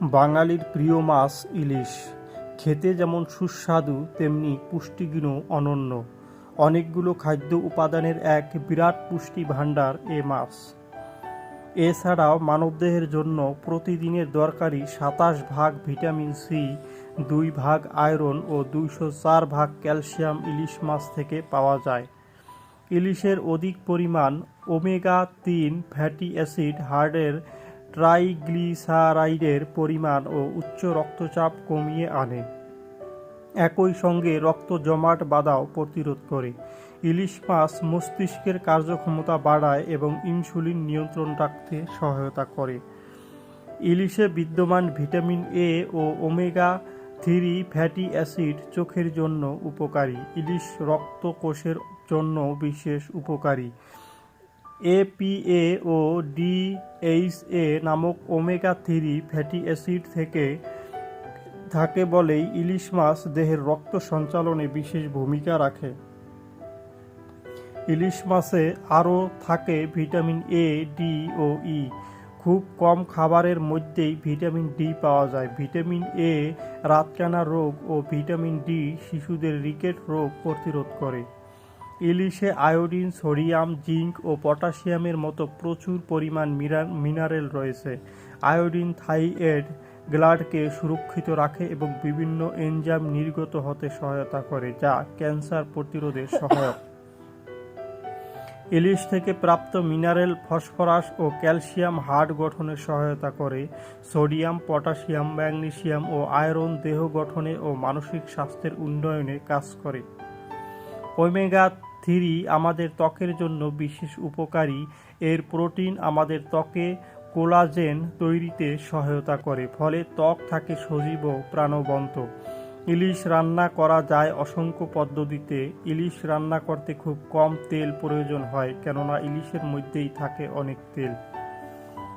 বাঙালির প্রিয় মাছ ইলিশ। খেতে যেমন সুস্বাদু, তেমনি পুষ্টিগুণও অনন্য। অনেকগুলো খাদ্য উপাদানের এক বিরাট পুষ্টি ভাণ্ডার এ মাছ। এছাড়াও মানবদেহের জন্য প্রতিদিনের দরকারি সাতাশ ভাগ ভিটামিন সি, দুই ভাগ আয়রন ও দুইশো চার ভাগ ক্যালসিয়াম ইলিশ মাছ থেকে পাওয়া যায়। ইলিশের অধিক পরিমাণ ওমেগা তিন ফ্যাটি অ্যাসিড হার্টের ট্রাইগ্লিসারাইডের পরিমাণ ও উচ্চ রক্তচাপ কমিয়ে আনে। একই সঙ্গে রক্ত জমাট বাধাও প্রতিরোধ করে। ইলিশ মাছ মস্তিষ্কের কার্যক্ষমতা বাড়ায় এবং ইনসুলিন নিয়ন্ত্রণ রাখতে সহায়তা করে। ইলিশে বিদ্যমান ভিটামিন এ ও ওমেগা থ্রি ফ্যাটি অ্যাসিড চোখের জন্য উপকারী। ইলিশ রক্তকোষের জন্য বিশেষ উপকারী। এপিএ ও ডিএইচএ নামক ওমেগা থ্রি ফ্যাটি অ্যাসিড থেকে থাকে বলেই ইলিশ মাছ দেহের রক্ত সঞ্চালনে বিশেষ ভূমিকা রাখে। ইলিশ মাছে আরও থাকে ভিটামিন এ ডি ও ই খুব কম খাবারের মধ্যেই ভিটামিন ডি পাওয়া যায়। ভিটামিন এ রাতকানা রোগ ও ভিটামিন ডি শিশুদের রিকেট রোগ প্রতিরোধ করে। ইলিশে আয়োডিন, সোডিয়াম, জিঙ্ক ও পটাশিয়ামের মতো প্রচুর পরিমাণ মিনারেল রয়েছে। আয়োডিন থাইয়েড গ্লাডকে সুরক্ষিত রাখে এবং বিভিন্ন এনজাইম নির্গত হতে সহায়তা করে, যা ক্যান্সার প্রতিরোধে সহায়ক। ইলিশ থেকে প্রাপ্ত মিনারেল ফসফরাস ও ক্যালসিয়াম হাড় গঠনে সহায়তা করে। সোডিয়াম, পটাশিয়াম, ম্যাগনেসিয়াম ও আয়রন দেহ গঠনে ও মানসিক স্বাস্থ্যের উন্নয়নে কাজ করে। ওমেগা থ্রি আমাদের ত্বকের জন্য বিশেষ উপকারী। এর প্রোটিন আমাদের ত্বকে কোলাজেন তৈরিতে সহায়তা করে, ফলে ত্বক থাকে সজীব ও প্রাণবন্ত। ইলিশ রান্না করা যায় অসংখ্য পদ্ধতিতে। ইলিশ রান্না করতে খুব কম তেল প্রয়োজন হয়, কেননা ইলিশের মধ্যেই থাকে অনেক তেল।